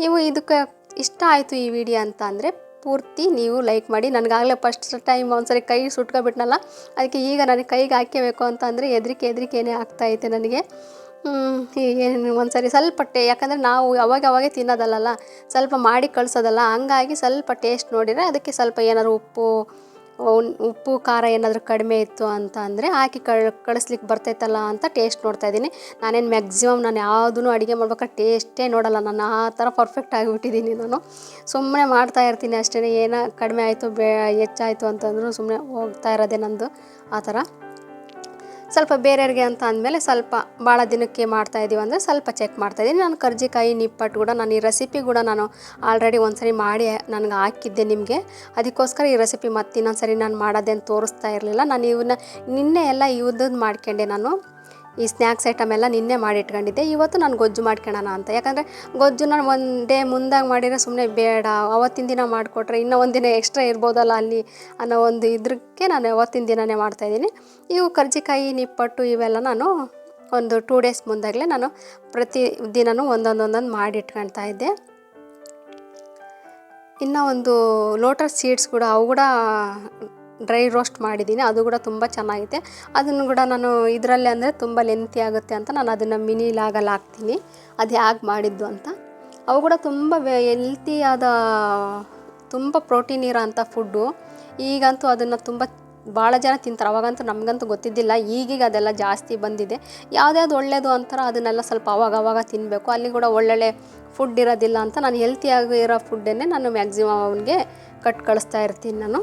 ನೀವು ಇದಕ್ಕೆ ಇಷ್ಟ ಆಯಿತು ಈ ವಿಡಿಯೋ ಅಂತ ಅಂದರೆ ಪೂರ್ತಿ ನೀವು ಲೈಕ್ ಮಾಡಿ. ನನಗಾಗಲೇ ಫಸ್ಟ್ ಟೈಮ್ ಒಂದ್ಸರಿ ಕೈ ಸುಟ್ಕೊಬಿಟ್ನಲ್ಲ, ಅದಕ್ಕೆ ಈಗ ನನಗೆ ಕೈಗೆ ಹಾಕ್ಕೋಬೇಕು ಅಂತ ಅಂದರೆ ಹೆದರಿಕೆ ಹೆದರಿಕೆನೇ ಆಗ್ತಾಯಿದೆ ನನಗೆ. ಏನು ಒಂದ್ಸರಿ ಸ್ವಲ್ಪ ಟೇ ಯಾಕಂದರೆ ನಾವು ಅವಾಗ ಅವಾಗೆ ತಿನ್ನೋದಲ್ಲಲ್ಲ, ಸ್ವಲ್ಪ ಮಾಡಿ ಕಳಿಸೋದಲ್ಲ, ಹಂಗಾಗಿ ಸ್ವಲ್ಪ ಟೇಸ್ಟ್ ನೋಡಿದರೆ ಅದಕ್ಕೆ ಸ್ವಲ್ಪ ಏನಾದ್ರು ಉಪ್ಪು ಉಪ್ಪು, ಖಾರ ಏನಾದರೂ ಕಡಿಮೆ ಇತ್ತು ಅಂತ ಅಂದರೆ ಹಾಕಿ ಕಳ್, ಕಳಿಸ್ಲಿಕ್ಕೆ ಬರ್ತೈತಲ್ಲ ಅಂತ ಟೇಸ್ಟ್ ನೋಡ್ತಾ ಇದ್ದೀನಿ. ನಾನೇನು ಮ್ಯಾಕ್ಸಿಮಮ್ ನಾನು ಯಾವುದೂ ಅಡುಗೆ ಮಾಡ್ಬೇಕಾದ್ರೆ ಟೇಸ್ಟೇ ನೋಡಲ್ಲ, ನಾನು ಆ ಥರ ಪರ್ಫೆಕ್ಟ್ ಆಗಿಬಿಟ್ಟಿದ್ದೀನಿ ನಾನು. ಸುಮ್ಮನೆ ಮಾಡ್ತಾ ಇರ್ತೀನಿ ಅಷ್ಟೇ ಏನೋ ಕಡಿಮೆ ಆಯಿತು, ಬೇ, ಹೆಚ್ಚಾಯಿತು ಅಂತಂದರೂ ಸುಮ್ಮನೆ ಹೋಗ್ತಾ ಇರೋದೇ ನಂದು, ಆ ಥರ. ಸ್ವಲ್ಪ ಬೇರೆಯವ್ರಿಗೆ ಅಂತ ಅಂದಮೇಲೆ ಸ್ವಲ್ಪ ಭಾಳ ದಿನಕ್ಕೆ ಮಾಡ್ತಾ ಇದೀವಿ ಅಂದರೆ ಸ್ವಲ್ಪ ಚೆಕ್ ಮಾಡ್ತಾಯಿದ್ದೀನಿ ನಾನು ಕರ್ಜಿಕಾಯಿ, ನಿಪ್ಪಟ್ಟು ಕೂಡ ನಾನು ಈ ರೆಸಿಪಿ ಕೂಡ ನಾನು ಆಲ್ರೆಡಿ ಒಂದ್ಸರಿ ಮಾಡಿ ನನಗೆ ಹಾಕಿದ್ದೆ ನಿಮಗೆ. ಅದಕ್ಕೋಸ್ಕರ ಈ ರೆಸಿಪಿ ಮತ್ತೆ ಇನ್ನೊಂದ್ಸರಿ ನಾನು ಮಾಡೋದೇನು ತೋರಿಸ್ತಾ ಇರಲಿಲ್ಲ. ನಾನು ಇವನ್ನ ನಿನ್ನೆ ಎಲ್ಲ ಇವ್ದದ್ದು ಮಾಡ್ಕೊಂಡೆ ನಾನು. ಈ ಸ್ನ್ಯಾಕ್ಸ್ ಐಟಮ್ ಎಲ್ಲ ನಿನ್ನೆ ಮಾಡಿ ಇಟ್ಕೊಂಡಿದ್ದೆ ಇವತ್ತು ನಾನು ಗೊಜ್ಜು ಮಾಡ್ಕೊಳ್ಳೋಣ ಅಂತ. ಯಾಕಂದರೆ ಗೊಜ್ಜು ನಾನು ಒಂದು ಡೇ ಮುಂದಾಗಿ ಮಾಡಿದರೆ ಸುಮ್ಮನೆ ಬೇಡ. ಅವತ್ತಿನ ದಿನ ಮಾಡಿಕೊಟ್ರೆ ಇನ್ನೂ ಒಂದು ದಿನ ಎಕ್ಸ್ಟ್ರಾ ಇರ್ಬೋದಲ್ಲ ಅಲ್ಲಿ ಅನ್ನೋ ಒಂದು ಇದ್ರಕ್ಕೆ ನಾನು ಅವತ್ತಿನ ದಿನನೇ ಮಾಡ್ತಾಯಿದ್ದೀನಿ ಇವು ಕರ್ಜಿಕಾಯಿ, ನಿಪ್ಪಟ್ಟು ಇವೆಲ್ಲ ನಾನು ಒಂದು ಟೂ ಡೇಸ್ ಮುಂದಾಗಲೇ ನಾನು ಪ್ರತಿ ದಿನವೂ ಒಂದೊಂದೊಂದೊಂದು ಒಂದೊಂದು ಮಾಡಿ ಇಟ್ಕೊಳ್ತಾ ಇದ್ದೆ. ಇನ್ನು ಒಂದು ಲೋಟಸ್ ಸೀಡ್ಸ್ ಕೂಡ ಅವು ಕೂಡ ಡ್ರೈ ರೋಸ್ಟ್ ಮಾಡಿದ್ದೀನಿ, ಅದು ಕೂಡ ತುಂಬ ಚೆನ್ನಾಗಿದೆ ಅದನ್ನು ಕೂಡ ನಾನು ಇದರಲ್ಲಿ ಅಂದರೆ ತುಂಬ ಲೆಂತಿ ಆಗುತ್ತೆ ಅಂತ ನಾನು ಅದನ್ನು ಮಿನಿ ಲಾಗಲ್ಲಿ ಹಾಕ್ತೀನಿ. ಅದು ಹೇಗೆ ಮಾಡಿದ್ದು ಅಂತ. ಅವು ಕೂಡ ತುಂಬ ಹೆಲ್ತಿಯಾದ ತುಂಬ ಪ್ರೋಟೀನ್ ಇರೋ ಅಂಥ ಫುಡ್ಡು ಈಗಂತೂ ಅದನ್ನು ತುಂಬ ಭಾಳ ಜನ ತಿಂತಾರೆ. ಅವಾಗಂತೂ ನಮಗಂತೂ ಗೊತ್ತಿದ್ದಿಲ್ಲ. ಈಗೀಗ ಅದೆಲ್ಲ ಜಾಸ್ತಿ ಬಂದಿದೆ. ಯಾವ್ದ್ಯಾವ್ದು ಒಳ್ಳೆಯದು ಅಂತಾರ ಅದನ್ನೆಲ್ಲ ಸ್ವಲ್ಪ ಅವಾಗ ಅವಾಗ ತಿನ್ನಬೇಕು ಅಲ್ಲಿ ಕೂಡ ಒಳ್ಳೊಳ್ಳೆ ಫುಡ್ ಇರೋದಿಲ್ಲ ಅಂತ ನಾನು ಹೆಲ್ತಿಯಾಗಿ ಇರೋ ಫುಡ್ಡನ್ನೇ ನಾನು ಮ್ಯಾಕ್ಸಿಮಮ್ ಅವನಿಗೆ ಕಟ್ ಕಳಿಸ್ತಾ ಇರ್ತೀನಿ ನಾನು.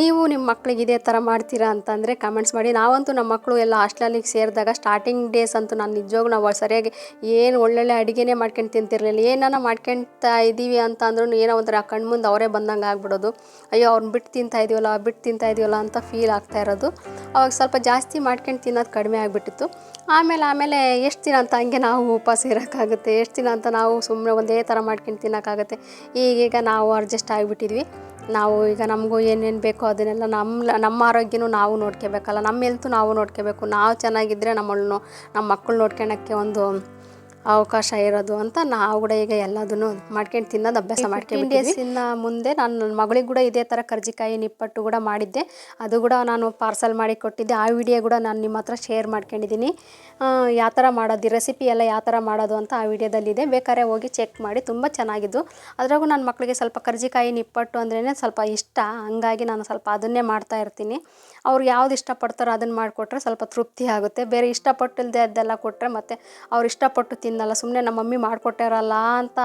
ನೀವು ನಿಮ್ಮ ಮಕ್ಳಿಗೆ ಇದೇ ಥರ ಮಾಡ್ತೀರಾ ಅಂತಂದರೆ ಕಮೆಂಟ್ಸ್ ಮಾಡಿ. ನಾವಂತೂ ನಮ್ಮ ಮಕ್ಕಳು ಎಲ್ಲ ಹಾಸ್ಟೆಲಿಗೆ ಸೇರಿದಾಗ ಸ್ಟಾರ್ಟಿಂಗ್ ಡೇಸ್ ಅಂತೂ ನಾನು ನಿಜವಾಗ್ಲೂ ನಾವು ಸರಿಯಾಗಿ ಏನು ಒಳ್ಳೊಳ್ಳೆ ಅಡುಗೆನೇ ಮಾಡ್ಕೊಂಡು ತಿಂತಿರಲಿಲ್ಲ. ಏನಾನ ಮಾಡ್ಕೊಳ್ತಾ ಇದ್ದೀವಿ ಅಂತ ಅಂದ್ರೂ ಏನೋ ಒಂಥರ ಕಣ್ಮುಂದೆ ಅವರೇ ಬಂದಂಗೆ ಆಗ್ಬಿಡೋದು. ಅಯ್ಯೋ ಅವ್ರನ್ನ ಬಿಟ್ಟು ತಿಂತಾ ಇದೀವಲ್ಲ ಬಿಟ್ಟು ತಿಂತಾ ಇದೀವಲ್ಲ ಅಂತ ಫೀಲ್ ಆಗ್ತಾ ಇರೋದು. ಅವಾಗ ಸ್ವಲ್ಪ ಜಾಸ್ತಿ ಮಾಡ್ಕೊಂಡು ತಿನ್ನೋದು ಕಡಿಮೆ ಆಗಿಬಿಟ್ಟಿತ್ತು. ಆಮೇಲೆ ಆಮೇಲೆ ಎಷ್ಟು ದಿನ ಅಂತ ಹಂಗೆ ನಾವು ಉಪವಾಸ ಇರೋಕ್ಕಾಗುತ್ತೆ? ಎಷ್ಟು ದಿನ ಅಂತ ನಾವು ಸುಮ್ಮನೆ ಒಂದೇ ಥರ ಮಾಡ್ಕೊಂಡು ತಿನ್ನೋಕ್ಕಾಗುತ್ತೆ? ಈಗೀಗ ನಾವು ಅಡ್ಜಸ್ಟ್ ಆಗಿಬಿಟ್ಟಿದ್ವಿ. ನಾವು ಈಗ ನಮಗೂ ಏನೇನು ಬೇಕೋ ಅದನ್ನೆಲ್ಲ ನಮ್ಮ ನಮ್ಮ ಆರೋಗ್ಯನೂ ನಾವು ನೋಡ್ಕೋಬೇಕಲ್ಲ, ನಮ್ಮ ಹೆಲ್ತು ನಾವು ನೋಡ್ಕೋಬೇಕು. ನಾವು ಚೆನ್ನಾಗಿದ್ದರೆ ನಮ್ಮನ್ನು, ನಮ್ಮ ಮಕ್ಕಳು ನೋಡ್ಕೊಳಕ್ಕೆ ಒಂದು ಅವಕಾಶ ಇರೋದು ಅಂತ ನಾವು ಕೂಡ ಈಗ ಎಲ್ಲದನ್ನು ಮಾಡ್ಕೊಂಡು ತಿನ್ನೋದು ಅಭ್ಯಾಸ ಮಾಡ್ಕೊಂಡು ಡೇಸಿನ ಮುಂದೆ ನಾನು ನನ್ನ ಮಗಳಿಗೆ ಕೂಡ ಇದೇ ಥರ ಕರ್ಜಿಕಾಯಿ ನಿಪ್ಪಟ್ಟು ಕೂಡ ಮಾಡಿದ್ದೆ. ಅದು ಕೂಡ ನಾನು ಪಾರ್ಸಲ್ ಮಾಡಿ ಕೊಟ್ಟಿದ್ದೆ. ಆ ವಿಡಿಯೋ ಕೂಡ ನಾನು ನಿಮ್ಮ ಹತ್ರ ಶೇರ್ ಮಾಡ್ಕೊಂಡಿದ್ದೀನಿ. ಯಾವ ಥರ ಮಾಡೋದು ರೆಸಿಪಿ ಎಲ್ಲ ಯಾವ ಥರ ಮಾಡೋದು ಅಂತ ಆ ವಿಡಿಯೋದಲ್ಲಿದೆ ಬೇಕಾದ್ರೆ ಹೋಗಿ ಚೆಕ್ ಮಾಡಿ. ತುಂಬ ಚೆನ್ನಾಗಿದ್ದು. ಅದರಾಗೂ ನನ್ನ ಮಕ್ಕಳಿಗೆ ಸ್ವಲ್ಪ ಕರ್ಜಿಕಾಯಿ ನಿಪ್ಪಟ್ಟು ಅಂದ್ರೇ ಸ್ವಲ್ಪ ಇಷ್ಟ. ಹಂಗಾಗಿ ನಾನು ಸ್ವಲ್ಪ ಅದನ್ನೇ ಮಾಡ್ತಾ ಇರ್ತೀನಿ. ಅವ್ರು ಯಾವ್ದು ಇಷ್ಟಪಡ್ತಾರೋ ಅದನ್ನು ಮಾಡಿಕೊಟ್ರೆ ಸ್ವಲ್ಪ ತೃಪ್ತಿ ಆಗುತ್ತೆ. ಬೇರೆ ಇಷ್ಟಪಟ್ಟಿಲ್ಲದೆ ಅದೆಲ್ಲ ಕೊಟ್ಟರೆ ಮತ್ತು ಅವ್ರು ಇಷ್ಟಪಟ್ಟು ತಿನ್ನಲ್ಲ ಸುಮ್ಮನೆ ನಮ್ಮ ಮಮ್ಮಿ ಮಾಡಿಕೊಟ್ಟಿರಲ್ಲ ಅಂತ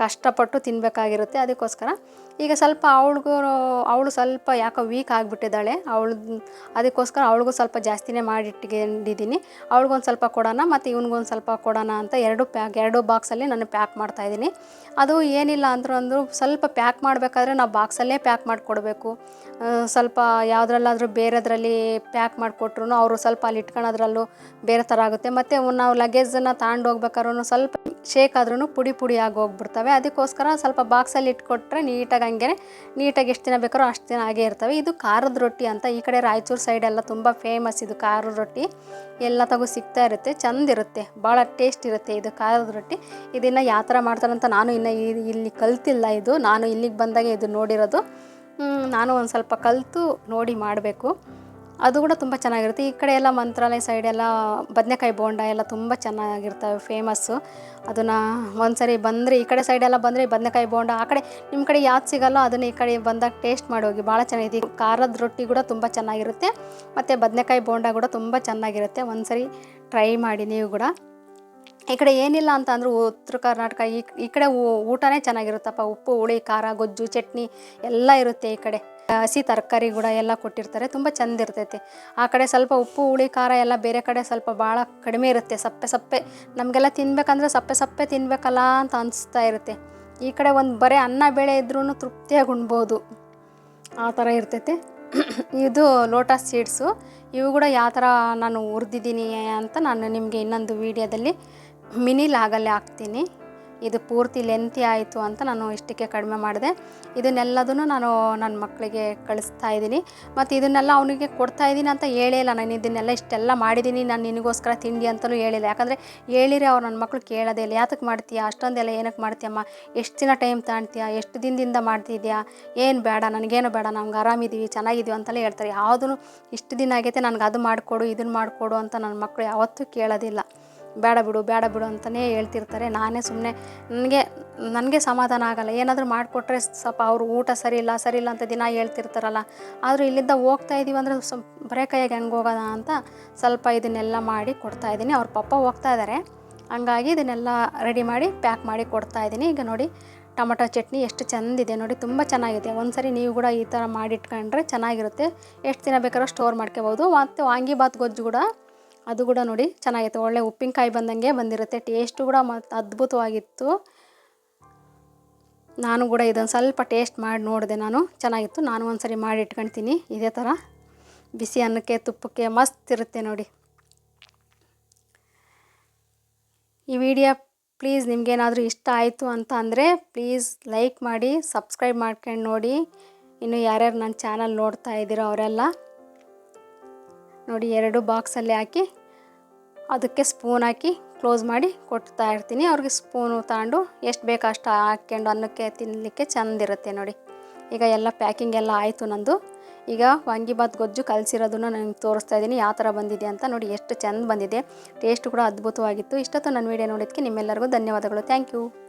ಕಷ್ಟಪಟ್ಟು ತಿನ್ನಬೇಕಾಗಿರುತ್ತೆ ಅದಕ್ಕೋಸ್ಕರ. ಈಗ ಸ್ವಲ್ಪ ಅವಳಿಗೂ ಅವಳು ಸ್ವಲ್ಪ ಯಾಕೋ ವೀಕ್ ಆಗಿಬಿಟ್ಟಿದ್ದಾಳೆ, ಅವಳು, ಅದಕ್ಕೋಸ್ಕರ ಅವಳಿಗೂ ಸ್ವಲ್ಪ ಜಾಸ್ತಿನೇ ಮಾಡಿಟ್ಕೊಂಡಿದ್ದೀನಿ ಅವಳಿಗೊಂದು ಸ್ವಲ್ಪ ಕೊಡೋಣ, ಮತ್ತು ಇವನಿಗೊಂದು ಸ್ವಲ್ಪ ಕೊಡೋಣ ಅಂತ ಎರಡು ಪ್ಯಾಕ್ ಎರಡು ಬಾಕ್ಸಲ್ಲಿ ನಾನು ಪ್ಯಾಕ್ ಮಾಡ್ತಾಯಿದ್ದೀನಿ. ಅದು ಏನಿಲ್ಲ ಅಂದರೂ ಅಂದರೂ ಸ್ವಲ್ಪ ಪ್ಯಾಕ್ ಮಾಡಬೇಕಾದ್ರೆ ನಾವು ಬಾಕ್ಸಲ್ಲೇ ಪ್ಯಾಕ್ ಮಾಡಿಕೊಡ್ಬೇಕು. ಸ್ವಲ್ಪ ಯಾವುದ್ರಲ್ಲಾದರೂ ಬೇರೆದ್ರಲ್ಲಿ ಪ್ಯಾಕ್ ಮಾಡಿಕೊಟ್ರು ಅವರು ಸ್ವಲ್ಪ ಅಲ್ಲಿ ಇಟ್ಕೊಳೋದ್ರಲ್ಲೂ ಬೇರೆ ಥರ ಆಗುತ್ತೆ. ಮತ್ತು ನಾವು ಲಗೇಜನ್ನು ತಗೊಂಡು ಹೋಗ್ಬೇಕಾದ್ರೂ ಸ್ವಲ್ಪ ಶೇಕ್ ಆದ್ರೂ ಪುಡಿ ಪುಡಿ ಆಗಿ ಹೋಗ್ಬಿಡ್ತವೆ. ಅದಕ್ಕೋಸ್ಕರ ಸ್ವಲ್ಪ ಬಾಕ್ಸಲ್ಲಿ ಇಟ್ಕೊಟ್ರೆ ನೀಟಾಗಿ ಹಂಗೆ ನೀಟಾಗಿ ಎಷ್ಟು ದಿನ ಬೇಕಾದ್ರೂ ಅಷ್ಟು ದಿನ ಹಾಗೇ ಇರ್ತವೆ. ಇದು ಖಾರದ ರೊಟ್ಟಿ ಅಂತ ಈ ಕಡೆ ರಾಯಚೂರು ಸೈಡ್ ಎಲ್ಲ ತುಂಬ ಫೇಮಸ್ ಇದು ಖಾರದ ರೊಟ್ಟಿ. ಎಲ್ಲ ತಗೋ ಸಿಗ್ತಾ ಇರುತ್ತೆ, ಚಂದ ಇರುತ್ತೆ ಭಾಳ ಟೇಸ್ಟ್ ಇರುತ್ತೆ ಇದು ಖಾರದ ರೊಟ್ಟಿ. ಇದನ್ನು ಯಾವ ಥರ ಮಾಡ್ತಾರಂತ ನಾನು ಇನ್ನು ಇಲ್ಲಿ ಕಲ್ತಿಲ್ಲ ಇದು. ನಾನು ಇಲ್ಲಿಗೆ ಬಂದಾಗ ಇದು ನೋಡಿರೋದು. ನಾನು ಒಂದು ಸ್ವಲ್ಪ ಕಲಿತು ನೋಡಿ ಮಾಡಬೇಕು. ಅದು ಕೂಡ ತುಂಬ ಚೆನ್ನಾಗಿರುತ್ತೆ. ಈ ಕಡೆ ಎಲ್ಲ ಮಂತ್ರಾಲಯ ಸೈಡ್ ಎಲ್ಲ ಬದನೆಕಾಯಿ ಬೋಂಡ ಎಲ್ಲ ತುಂಬ ಚೆನ್ನಾಗಿರ್ತವೆ ಫೇಮಸ್ಸು ಅದನ್ನು ಒಂದ್ಸರಿ ಬಂದರೆ ಈ ಕಡೆ ಸೈಡೆಲ್ಲ ಬಂದರೆ ಬದನೆಕಾಯಿ ಬೋಂಡ, ಆ ಕಡೆ ನಿಮ್ಮ ಕಡೆ ಯಾವ್ದು ಸಿಗಲ್ಲ ಅದನ್ನು ಈ ಕಡೆ ಬಂದಾಗ ಟೇಸ್ಟ್ ಮಾಡಿ ಹೋಗಿ. ಭಾಳ ಚೆನ್ನಾಗಿದೆ. ಖಾರದ ರೊಟ್ಟಿ ಕೂಡ ತುಂಬ ಚೆನ್ನಾಗಿರುತ್ತೆ. ಮತ್ತು ಬದನೆಕಾಯಿ ಬೋಂಡ ಕೂಡ ತುಂಬ ಚೆನ್ನಾಗಿರುತ್ತೆ. ಒಂದ್ಸರಿ ಟ್ರೈ ಮಾಡಿ ನೀವು ಕೂಡ. ಈ ಕಡೆ ಏನಿಲ್ಲ ಅಂತ ಅಂದ್ರೆ ಉತ್ತರ ಕರ್ನಾಟಕ, ಈ ಈ ಕಡೆ ಊಟನೇ ಚೆನ್ನಾಗಿರುತ್ತಪ್ಪ. ಉಪ್ಪು, ಹುಳಿ, ಖಾರ, ಗೊಜ್ಜು, ಚಟ್ನಿ ಎಲ್ಲ ಇರುತ್ತೆ ಈ ಕಡೆ. ಹಸಿ ತರಕಾರಿ ಕೂಡ ಎಲ್ಲ ಕೊಟ್ಟಿರ್ತಾರೆ, ತುಂಬ ಚಂದ ಇರ್ತೈತೆ. ಆ ಕಡೆ ಸ್ವಲ್ಪ ಉಪ್ಪು, ಹುಳಿ, ಖಾರ ಎಲ್ಲ ಬೇರೆ ಕಡೆ ಸ್ವಲ್ಪ ಭಾಳ ಕಡಿಮೆ ಇರುತ್ತೆ, ಸಪ್ಪೆ ಸಪ್ಪೆ. ನಮಗೆಲ್ಲ ತಿನ್ಬೇಕಂದ್ರೆ ಸಪ್ಪೆ ಸಪ್ಪೆ ತಿನ್ಬೇಕಲ್ಲ ಅಂತ ಅನಿಸ್ತಾ ಇರುತ್ತೆ. ಈ ಕಡೆ ಒಂದು ಬರೀ ಅನ್ನ ಬೇಳೆ ಇದ್ರೂ ತೃಪ್ತಿಯಾಗಿ ಉಣ್ಬೋದು. ಆ ಥರ ಇರ್ತೈತೆ. ಇದು ಲೋಟಸ್ ಸೀಡ್ಸು. ಇವು ಕೂಡ ಯಾವ ಥರ ನಾನು ಹುರಿದಿದ್ದೀನಿ ಅಂತ ನಾನು ನಿಮಗೆ ಇನ್ನೊಂದು ವೀಡಿಯೋದಲ್ಲಿ ಮಿನಿ ಲಾಗಲ್ಲಿ ಹಾಕ್ತೀನಿ. ಇದು ಪೂರ್ತಿ ಲೆಂತಿ ಆಯಿತು ಅಂತ ನಾನು ಇಷ್ಟಕ್ಕೆ ಕಡಿಮೆ ಮಾಡಿದೆ. ಇದನ್ನೆಲ್ಲದನ್ನು ನಾನು ನನ್ನ ಮಕ್ಕಳಿಗೆ ಕಳಿಸ್ತಾ ಇದ್ದೀನಿ. ಮತ್ತು ಇದನ್ನೆಲ್ಲ ಅವನಿಗೆ ಕೊಡ್ತಾ ಇದ್ದೀನಿ ಅಂತ ಹೇಳೇ ಇಲ್ಲ. ನಾನು ಇದನ್ನೆಲ್ಲ ಇಷ್ಟೆಲ್ಲ ಮಾಡಿದ್ದೀನಿ. ನಾನು ನಿನಗೋಸ್ಕರ ತಿಂಡಿ ಅಂತಲೂ ಹೇಳಿಲ್ಲ. ಯಾಕಂದರೆ ಹೇಳಿರಿ, ಅವ್ರು ನನ್ನ ಮಕ್ಕಳು ಕೇಳೋದೇ ಇಲ್ಲ. ಯಾತಕ್ಕೆ ಮಾಡ್ತೀಯಾ? ಅಷ್ಟೊಂದೆಲ್ಲ ಏನಕ್ಕೆ ಮಾಡ್ತೀಯಮ್ಮ? ಎಷ್ಟು ದಿನ ಟೈಮ್ ತಗೊಳ್ತೀಯಾ ಎಷ್ಟು ದಿನದಿಂದ ಮಾಡ್ತಿದ್ಯಾ? ಏನು ಬೇಡ, ನನಗೇನು ಬೇಡ. ನಮ್ಗೆ ಆರಾಮಿದ್ದೀವಿ ಚೆನ್ನಾಗಿದ್ದೀವಿ ಅಂತಲೇ ಹೇಳ್ತಾರೆ. ಯಾವುದೂ ಇಷ್ಟು ದಿನ ಆಗೈತೆ ನನಗೆ ಅದು ಮಾಡಿಕೊಡು ಇದನ್ನು ಮಾಡಿಕೊಡು ಅಂತ ನನ್ನ ಮಕ್ಕಳು ಯಾವತ್ತೂ ಕೇಳೋದಿಲ್ಲ. ಬೇಡ ಬಿಡು ಬೇಡ ಬಿಡು ಅಂತಲೇ ಹೇಳ್ತಿರ್ತಾರೆ. ನಾನೇ ಸುಮ್ಮನೆ ನನಗೆ ನನಗೆ ಸಮಾಧಾನ ಆಗಲ್ಲ. ಏನಾದರೂ ಮಾಡಿಕೊಟ್ರೆ ಸ್ವಲ್ಪ ಅವರು ಊಟ ಸರಿ ಇಲ್ಲ ಸರಿ ಇಲ್ಲ ಅಂತ ದಿನ ಹೇಳ್ತಿರ್ತಾರಲ್ಲ. ಆದರೂ ಇಲ್ಲಿಂದ ಹೋಗ್ತಾ ಇದ್ದೀವಿ ಅಂದರೆ ಸ್ವಲ್ಪ ಬರೇ ಕೈಯಾಗೆ ಹೆಂಗೆ ಹೋಗೋಣ ಅಂತ ಸ್ವಲ್ಪ ಇದನ್ನೆಲ್ಲ ಮಾಡಿ ಕೊಡ್ತಾ ಇದ್ದೀನಿ ಅವ್ರ ಪಪ್ಪ ಹೋಗ್ತಾ ಇದ್ದಾರೆ ಹಂಗಾಗಿ ಇದನ್ನೆಲ್ಲ ರೆಡಿ ಮಾಡಿ ಪ್ಯಾಕ್ ಮಾಡಿ ಕೊಡ್ತಾ ಇದ್ದೀನಿ ಈಗ ನೋಡಿ, ಟೊಮಟೊ ಚಟ್ನಿ ಎಷ್ಟು ಚೆಂದಿದೆ. ನೋಡಿ, ತುಂಬ ಚೆನ್ನಾಗಿದೆ. ಒಂದ್ಸರಿ ನೀವು ಕೂಡ ಈ ಥರ ಮಾಡಿಟ್ಕೊಂಡ್ರೆ ಚೆನ್ನಾಗಿರುತ್ತೆ. ಎಷ್ಟು ದಿನ ಬೇಕಾದ್ರೂ ಸ್ಟೋರ್ ಮಾಡ್ಕೋಬೋದು. ಮತ್ತು ವಾಂಗಿಬಾತ್ ಗೊಜ್ಜು ಕೂಡ ಅದು ಕೂಡ ನೋಡಿ ಚೆನ್ನಾಗಿತ್ತು. ಒಳ್ಳೆ ಉಪ್ಪಿನಕಾಯಿ ಬಂದಂಗೆ ಬಂದಿರುತ್ತೆ. ಟೇಸ್ಟು ಕೂಡ ಮತ್ತು ಅದ್ಭುತವಾಗಿತ್ತು. ನಾನು ಕೂಡ ಇದೊಂದು ಸ್ವಲ್ಪ ಟೇಸ್ಟ್ ಮಾಡಿ ನೋಡಿದೆ ನಾನು. ಚೆನ್ನಾಗಿತ್ತು. ನಾನು ಒಂದ್ಸರಿ ಮಾಡಿ ಇಟ್ಕೊಳ್ತೀನಿ ಇದೇ ಥರ ಬಿಸಿ ಅನ್ನಕ್ಕೆ, ತುಪ್ಪಕ್ಕೆ ಮಸ್ತ್ ಇರುತ್ತೆ ನೋಡಿ. ಈ ವಿಡಿಯೋ ಪ್ಲೀಸ್ ನಿಮಗೇನಾದರೂ ಇಷ್ಟ ಆಯಿತು ಅಂತ ಅಂದರೆ ಪ್ಲೀಸ್ ಲೈಕ್ ಮಾಡಿ ಸಬ್ಸ್ಕ್ರೈಬ್ ಮಾಡ್ಕೊಂಡು ನೋಡಿ. ಇನ್ನು ಯಾರ್ಯಾರು ನನ್ನ ಚಾನಲ್ ನೋಡ್ತಾ ಇದ್ದೀರೋ ಅವರೆಲ್ಲ ನೋಡಿ ಎರಡು ಬಾಕ್ಸಲ್ಲಿ ಹಾಕಿ ಅದಕ್ಕೆ ಸ್ಪೂನ್ ಹಾಕಿ ಕ್ಲೋಸ್ ಮಾಡಿ ಕೊಡ್ತಾ ಇರ್ತೀನಿ. ಅವ್ರಿಗೆ ಸ್ಪೂನು ತಗೊಂಡು ಎಷ್ಟು ಬೇಕು ಅಷ್ಟು ಹಾಕ್ಕೊಂಡು ಅನ್ನಕ್ಕೆ ತಿನ್ನಲಿಕ್ಕೆ ಚೆಂದಿರುತ್ತೆ ನೋಡಿ. ಈಗ ಎಲ್ಲ ಪ್ಯಾಕಿಂಗ್ ಎಲ್ಲ ಆಯಿತು ನಂದು. ಈಗ ವಾಂಗಿಬಾತ್ ಗೊಜ್ಜು ಕಲಸಿರೋದನ್ನು ನನಗೆ ತೋರಿಸ್ತಾ ಇದ್ದೀನಿ. ಯಾವ ಥರ ಬಂದಿದೆ ಅಂತ ನೋಡಿ ಎಷ್ಟು ಚೆಂದ ಬಂದಿದೆ. ಟೇಸ್ಟ್ ಕೂಡ ಅದ್ಭುತವಾಗಿತ್ತು. ಇಷ್ಟೊತ್ತು ನನ್ನ ವೀಡಿಯೋ ನೋಡೋದಕ್ಕೆ ನಿಮ್ಮೆಲ್ಲರಿಗೂ ಧನ್ಯವಾದಗಳು. Thank you.